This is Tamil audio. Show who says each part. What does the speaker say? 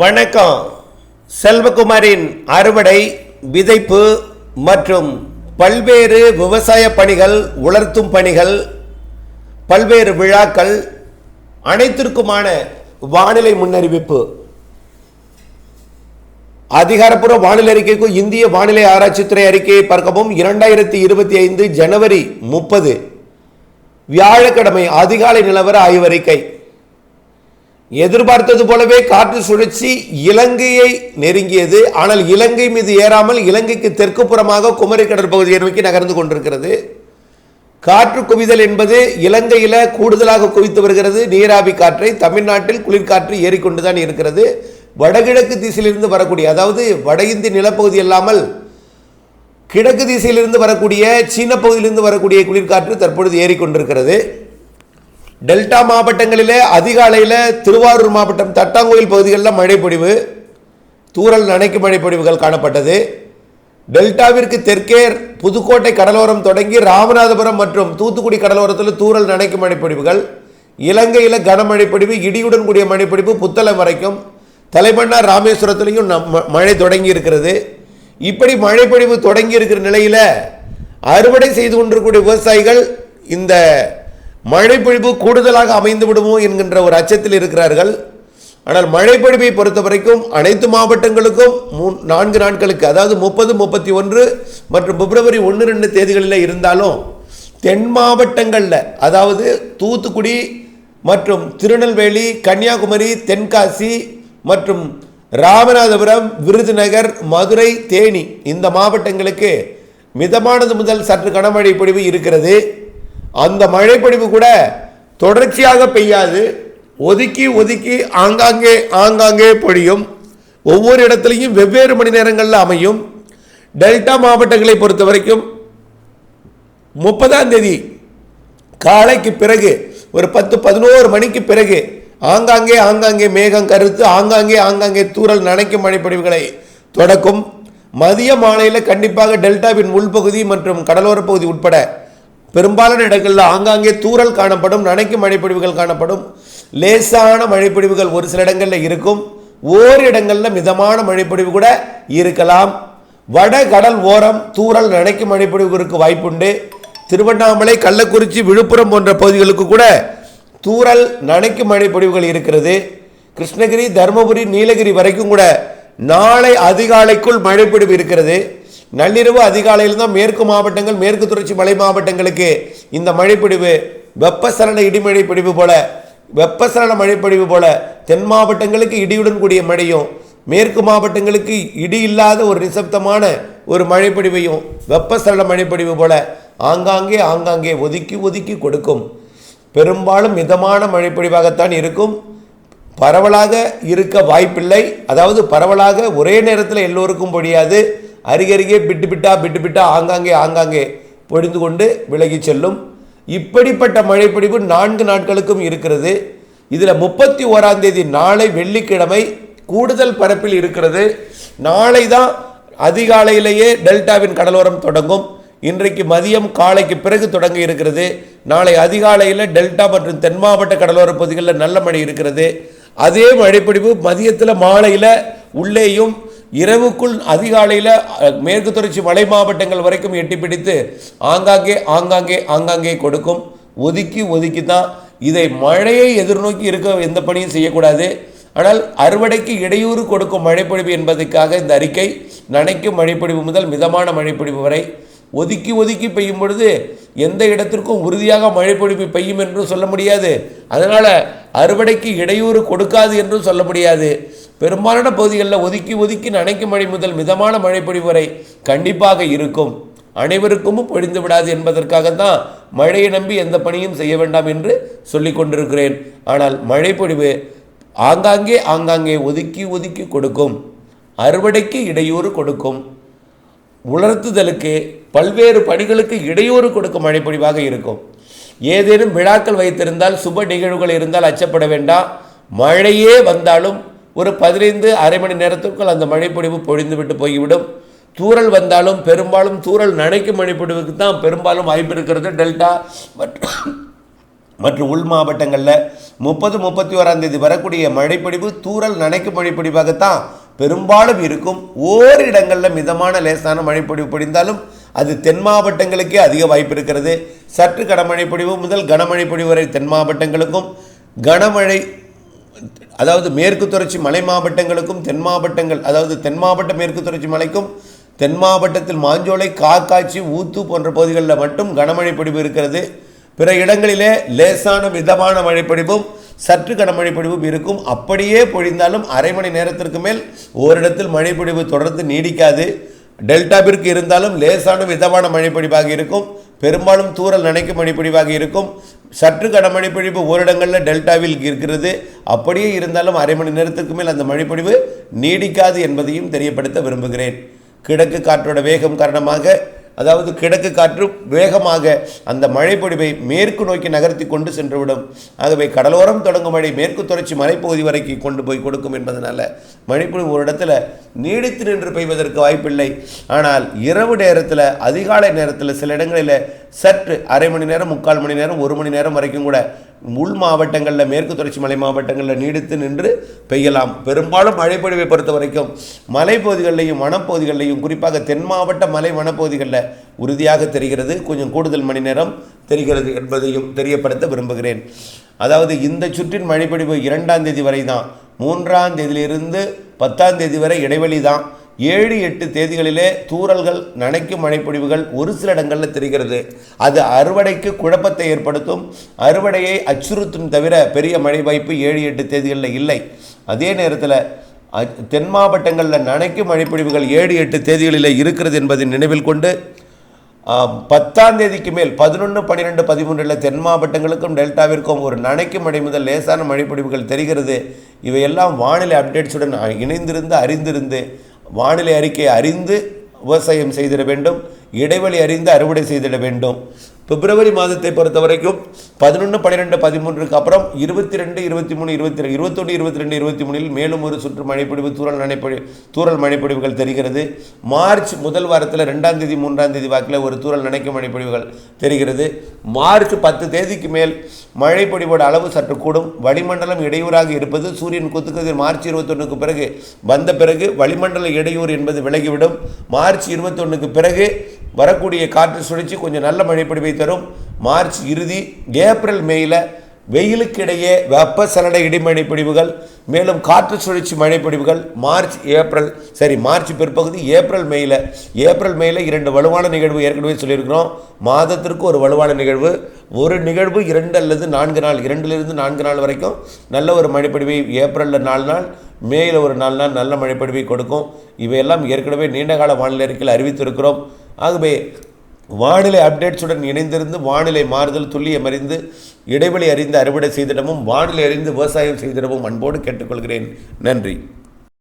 Speaker 1: வணக்கம். செல்வகுமாரின் அறுவடை விதைப்பு மற்றும் பல்வேறு விவசாய பணிகள் உலர்த்தும் பணிகள் பல்வேறு விழாக்கள் அனைத்திற்குமான வானிலை முன்னறிவிப்பு. அதிகாரப்பூர்வ வானிலை அறிக்கைக்கும் இந்திய வானிலை ஆராய்ச்சித்துறை அறிக்கையை பார்க்கவும் இரண்டாயிரத்தி இருபத்தி ஐந்து ஜனவரி முப்பது. வியாழக்கிழமை அதிகாலை நிலவர ஆய்வறிக்கை. எதிர்பார்த்தது போலவே காற்று சுழற்சி இலங்கையை நெருங்கியது. ஆனால் இலங்கை மீது ஏறாமல் இலங்கைக்கு தெற்கு புறமாக குமரி கடற்பகுதியை நோக்கி நகர்ந்து கொண்டிருக்கிறது. காற்று குவிதல் என்பது இலங்கையில் கூடுதலாக குவித்து வருகிறது. நீராவி காற்றை தமிழ்நாட்டில் குளிர்காற்று ஏறிக்கொண்டுதான் இருக்கிறது. வடகிழக்கு திசையிலிருந்து வரக்கூடிய அதாவது வட இந்திய நிலப்பகுதி இல்லாமல் கிழக்கு திசையிலிருந்து வரக்கூடிய சீன பகுதியிலிருந்து வரக்கூடிய குளிர்காற்று தற்பொழுது ஏறிக்கொண்டிருக்கிறது. டெல்டா மாவட்டங்களிலே அதிகாலையில் திருவாரூர் மாவட்டம் தட்டாங்கோயில் பகுதிகளில் மழைப்பொழிவு தூரல் நனைக்கும் மழைப்பொழிவுகள் காணப்பட்டது. டெல்டாவிற்கு தெற்கே புதுக்கோட்டை கடலோரம் தொடங்கி ராமநாதபுரம் மற்றும் தூத்துக்குடி கடலோரத்தில் தூரல் நனைக்கும் மழைப்பொழிவுகள் இலங்கையில் கனமழைப்பொழிவு இடியுடன் கூடிய மழைப்பொழிவு புத்தளம் வரைக்கும் தலைமன்னார் ராமேஸ்வரத்துலேயும் நம் மழை தொடங்கி இருக்கிறது இப்படி மழைப்பொழிவு தொடங்கி இருக்கிற நிலையில் அறுவடை செய்து கொண்டிருக்கக்கூடிய விவசாயிகள் இந்த மழைப்பொழிவு கூடுதலாக அமைந்து விடுமோ என்கின்ற ஒரு அச்சத்தில் இருக்கிறார்கள். ஆனால் மழைப்பொழிவை பொறுத்த வரைக்கும் அனைத்து மாவட்டங்களுக்கும் மூ நான்கு நாட்களுக்கு அதாவது முப்பது முப்பத்தி ஒன்று மற்றும் பிப்ரவரி ஒன்று ரெண்டு தேதிகளில் இருந்தாலும் தென் மாவட்டங்களில் அதாவது தூத்துக்குடி மற்றும் திருநெல்வேலி கன்னியாகுமரி தென்காசி மற்றும் ராமநாதபுரம் விருதுநகர் மதுரை தேனி இந்த மாவட்டங்களுக்கு மிதமானது முதல் சற்று கனமழை பொழிவு இருக்கிறது. அந்த மழைப்பொழிவு கூட தொடர்ச்சியாக பெய்யாது. ஒதுக்கி ஒதுக்கி ஆங்காங்கே ஆங்காங்கே பொழியும். ஒவ்வொரு இடத்துலையும் வெவ்வேறு மணி நேரங்களில் அமையும். டெல்டா மாவட்டங்களை பொறுத்த வரைக்கும் முப்பதாம் தேதி காலைக்கு பிறகு ஒரு பத்து பதினோரு மணிக்கு பிறகு ஆங்காங்கே ஆங்காங்கே மேகம் கருத்து ஆங்காங்கே ஆங்காங்கே தூறல் நனைக்கும் மழைப்பொழிவுகளை தொடக்கும். மதிய மாலையில் கண்டிப்பாக டெல்டாவின் உள்பகுதி மற்றும் கடலோரப் பகுதி உட்பட பெரும்பாலான இடங்களில் ஆங்காங்கே தூரல் காணப்படும் நனைக்கும் மழைப்பொழிவுகள் காணப்படும். லேசான மழைப்பொழிவுகள் ஒரு சில இடங்களில் இருக்கும். ஓர் இடங்களில் மிதமான மழைப்பொழிவு கூட இருக்கலாம். வட கடல் ஓரம் தூரல் நனைக்கும் மழைப்பொழிவுக்கு வாய்ப்புண்டு. திருவண்ணாமலை கள்ளக்குறிச்சி விழுப்புரம் போன்ற பகுதிகளுக்கு கூட தூரல் நனைக்கும் மழைப்பொழிவுகள் இருக்கிறது. கிருஷ்ணகிரி தருமபுரி நீலகிரி வரைக்கும் கூட நாளை அதிகாலைக்குள் மழைப்பொழிவு இருக்கிறது. நள்ளிரவு அதிகாலையில் தான் மேற்கு மாவட்டங்கள் மேற்கு தொடர்ச்சி மலை மாவட்டங்களுக்கு இந்த மழைப்பிடிவு வெப்பசலன இடிமழை பிடிவு போல வெப்பசலன மழைப்பொழிவு போல தென் மாவட்டங்களுக்கு இடியுடன் கூடிய மழையும் மேற்கு மாவட்டங்களுக்கு இடி இல்லாத ஒரு நிசப்தமான ஒரு மழைப்பொழிவையும் வெப்பசலன மழைப்பொழிவு போல ஆங்காங்கே ஆங்காங்கே ஒதுக்கி ஒதுக்கி கொடுக்கும். பெரும்பாலும் மிதமான மழைப்பொழிவாகத்தான் இருக்கும். பரவலாக இருக்க வாய்ப்பில்லை. அதாவது பரவலாக ஒரே நேரத்தில் எல்லோருக்கும் பொழியாது. அருகருகே பிட்டு பிட்டா பிட்டு பிட்டா ஆங்காங்கே ஆங்காங்கே பொழிந்து கொண்டு விலகி செல்லும். இப்படிப்பட்ட மழைப்பிடிப்பு நான்கு நாட்களுக்கும் இருக்கிறது. இதில் முப்பத்தி ஓராம் தேதி நாளை வெள்ளிக்கிழமை கூடுதல் பரப்பில் இருக்கிறது. நாளை தான் அதிகாலையிலேயே டெல்டாவின் கடலோரம் தொடங்கும். இன்றைக்கு மதியம் காலைக்கு பிறகு தொடங்க இருக்கிறது. நாளை அதிகாலையில் டெல்டா மற்றும் தென் மாவட்ட கடலோர பகுதிகளில் நல்ல மழை இருக்கிறது. அதே மழைப்பிடிப்பு மதியத்தில் மாலையில் உள்ளேயும் இரவுக்குள் அதிகாலையில் மேற்கு தொடர்ச்சி மலை மாவட்டங்கள் வரைக்கும் எட்டி பிடித்து ஆங்காங்கே ஆங்காங்கே ஆங்காங்கே கொடுக்கும். ஒதுக்கி ஒதுக்கி தான் இதை மழையை எதிர்நோக்கி இருக்க எந்த பணியும் செய்யக்கூடாது. ஆனால் அறுவடைக்கு இடையூறு கொடுக்கும் மழைப்பொழிவு என்பதற்காக இந்த அறிக்கை நனைக்கும் மழைப்பொழிவு முதல் மிதமான மழைப்பொழிவு வரை. ஒதுக்கி ஒதுக்கி பெய்யும் பொழுது எந்த இடத்திற்கும் உறுதியாக மழைப்பொழிவு பெய்யும் என்றும் சொல்ல முடியாது. அதனால் அறுவடைக்கு இடையூறு கொடுக்காது என்றும் சொல்ல முடியாது. பெரும்பாலான பகுதிகளில் ஒதுக்கி ஒதுக்கி நனைக்கும் மழை முதல் மிதமான மழைப்பொழிவு வரை கண்டிப்பாக இருக்கும். அனைவருக்கும் பொழிந்து விடாது என்பதற்காகத்தான் மழையை நம்பி எந்த பணியும் செய்ய வேண்டாம் என்று சொல்லிக் கொண்டிருக்கிறேன். ஆனால் மழைப்பொழிவு ஆங்காங்கே ஆங்காங்கே ஒதுக்கி ஒதுக்கி கொடுக்கும். அறுவடைக்கு இடையூறு கொடுக்கும். உலர்த்துதலுக்கு பல்வேறு பணிகளுக்கு இடையூறு கொடுக்கும் மழைப்பொழிவாக இருக்கும். ஏதேனும் விழாக்கள் வைத்திருந்தால் சுப நிகழ்வுகள் இருந்தால் அச்சப்பட வேண்டாம். மழையே வந்தாலும் ஒரு பதினைந்து அரை மணி நேரத்திற்குள் அந்த மழைப்பொழிவு பொழிந்துவிட்டு போய்விடும். தூறல் வந்தாலும் பெரும்பாலும் தூரல் நனைக்கும் மழைப்பொழிவுக்கு தான் பெரும்பாலும் வாய்ப்பு இருக்கிறது. டெல்டா மற்றும் மற்றும் உள் மாவட்டங்களில் முப்பது முப்பத்தி ஓராம் தேதி வரக்கூடிய மழைப்பொழிவு தூரல் நனைக்கும் மழைப்பொழிவாகத்தான் பெரும்பாலும் இருக்கும். ஓரிடங்களில் மிதமான லேசான மழைப்பொழிவு பொழிந்தாலும் அது தென் மாவட்டங்களுக்கே அதிக வாய்ப்பு இருக்கிறது. சற்று கனமழை பொழிவு முதல் கனமழை பொழிவு வரை தென் மாவட்டங்களுக்கும். கனமழை அதாவது மேற்கு தொடர்ச்சி மலை மாவட்டங்களுக்கும் தென் மாவட்டங்கள் அதாவது தென் மாவட்ட மேற்கு தொடர்ச்சி மலைக்கும் தென் மாவட்டத்தில் மாஞ்சோலை காக்காட்சி ஊத்து போன்ற பகுதிகளில் மட்டும் கனமழை பொழிவு இருக்கிறது. பிற இடங்களிலே லேசான மிதமான மழைப்பொழிவும் சற்று கனமழை இருக்கும். அப்படியே பொழிந்தாலும் அரை மணி நேரத்திற்கு மேல் ஓரிடத்தில் மழைப்பொழிவு தொடர்ந்து நீடிக்காது. டெல்டாவிற்கு இருந்தாலும் லேசான விதமான மழைப்பொழிவாக இருக்கும். பெரும்பாலும் தூரல் நினைக்கும் மழைப்பொழிவாக இருக்கும். சற்று கன பொழிவு ஓரிடங்களில் டெல்டாவில் இருக்கிறது. அப்படியே இருந்தாலும் அரை மணி நேரத்துக்கு மேல் அந்த மழைப்பொழிவு நீடிக்காது என்பதையும் தெரியப்படுத்த விரும்புகிறேன். கிழக்கு காற்றோட வேகம் காரணமாக அதாவது கிழக்கு காற்று வேகமாக அந்த மழைப்பொழிவை மேற்கு நோக்கி நகர்த்தி கொண்டு சென்றுவிடும். ஆகவே கடலோரம் தொடங்கும் மழை மேற்கு தொடர்ச்சி மலைப்பகுதி வரைக்கும் கொண்டு போய் கொடுக்கும் என்பதனால மழைப்பொழிவு ஒரு இடத்துல நீடித்து நின்று பெய்வதற்கு வாய்ப்பில்லை. ஆனால் இரவு நேரத்தில் அதிகாலை நேரத்தில் சில இடங்களில் சற்று அரை மணி நேரம் முக்கால் மணி நேரம் ஒரு மணி நேரம் வரைக்கும் கூட உள் மாவட்டங்களில் மேற்கு தொடர்ச்சி மலை மாவட்டங்களில் நீடித்து நின்று பெய்யலாம். பெரும்பாலும் மழைப்பொழிவை பொறுத்த வரைக்கும் மலைப்பகுதிகளிலையும் வனப்பகுதிகளிலையும் குறிப்பாக தென் மாவட்ட மலை வனப்பகுதிகளில் உறுதியாக தெரிகிறது. கொஞ்சம் கூடுதல் மணி நேரம் தெரிகிறது என்பதையும் தெரியப்படுத்த விரும்புகிறேன். அதாவது இந்த சுற்றின் மழைப்பொழிவு இரண்டாம் தேதி வரை தான் மூன்றாம் தேதியிலிருந்து பத்தாம் தேதி வரை இடைவெளி தான் ஏழு எட்டு தேதிகளிலே தூறல்கள் நனைக்கும் மழைப்பொழிவுகள் ஒரு சில இடங்களில் தெரிகிறது. அது அறுவடைக்கு குழப்பத்தை ஏற்படுத்தும். அறுவடையை அச்சுறுத்தும் தவிர பெரிய மழை வாய்ப்பு ஏழு எட்டு தேதிகளில் இல்லை. அதே நேரத்தில் அ- தென் மாவட்டங்களில் நனைக்கும் மழைப்பொழிவுகள் ஏழு எட்டு தேதிகளில் இருக்கிறது என்பதை நினைவில் கொண்டு பத்தாம் தேதிக்கு மேல் பதினொன்று பன்னிரெண்டு பதிமூன்றில் தென் மாவட்டங்களுக்கும் டெல்டாவிற்கும் ஒரு நனைக்கும் மழை முதல் லேசான மழைப்பொழிவுகள் தெரிகிறது. இவையெல்லாம் வானிலை அப்டேட்ஸுடன் இணைந்திருந்து அறிந்திருந்து வானிலை அறிக்கையை அறிந்து விவசாயம் செய்திட வேண்டும் இடைவெளி அறிந்து அறுவடை செய்திட வேண்டும். பிப்ரவரி மாதத்தை பொறுத்த வரைக்கும் பதினொன்று பன்னிரெண்டு பதிமூன்றுக்கு அப்புறம் இருபத்தி ரெண்டு இருபத்தி மூணு இருபத்தி ரெண்டு இருபத்தொன்று இருபத்தி ரெண்டு இருபத்தி மூணில் மேலும் ஒரு சுற்று மழைப்பொழிவு தூரல் நனைப்பொழி தூரல் மழைப்பொழிவுகள் தெரிகிறது. மார்ச் முதல் வாரத்தில் ரெண்டாம் தேதி மூன்றாம் தேதி வாக்கில் ஒரு தூரல் நனைக்கும் மழைப்பொழிவுகள் தெரிகிறது. மார்ச் பத்து தேதிக்கு மேல் மழைப்பொழிவோட அளவு சற்று கூடும். வளிமண்டலம் இடையூறாக இருப்பது சூரியன் குத்துக்கதிர் மார்ச் இருபத்தொன்னுக்கு பிறகு வந்த பிறகு வளிமண்டல இடையூறு என்பது விலகிவிடும். மார்ச் இருபத்தொன்றுக்கு பிறகு வரக்கூடிய காற்று சுழற்சி கொஞ்சம் நல்ல மழைப்பொழிவை தரும். மார்ச் இறுதி ஏப்ரல் மேயில் வெயிலுக்கிடையே வெப்பசலன இடிமழை பிடிவுகள் மேலும் காற்று சுழற்சி மழைப்பொழிவுகள் மார்ச் ஏப்ரல் சரி மார்ச் பிற்பகுதி ஏப்ரல் மேயில் ஏப்ரல் மேயில் இரண்டு வலுவான நிகழ்வு ஏற்கனவே சொல்லியிருக்கிறோம். மாதத்திற்கு ஒரு வலுவான நிகழ்வு. ஒரு நிகழ்வு இரண்டு அல்லது நான்கு நாள் இரண்டிலிருந்து நான்கு நாள் வரைக்கும் நல்ல ஒரு மழைப்பிடிவை ஏப்ரலில் நாலு நாள் மேயில் ஒரு நாலு நாள் நல்ல மழைப்பிடிவை கொடுக்கும். இவையெல்லாம் ஏற்கனவே நீண்டகால வானிலை அறிக்கையில் அறிவித்திருக்கிறோம். ஆகவே வானிலை அப்டேட்ஸுடன் இணைந்திருந்து வானிலை மாறுதல் துல்லியம் அறிந்து இடைவெளி அறிந்து அறுவடை செய்திடவும் வானிலை அறிந்து விவசாயம் செய்திடவும் அன்போடு கேட்டுக்கொள்கிறேன். நன்றி.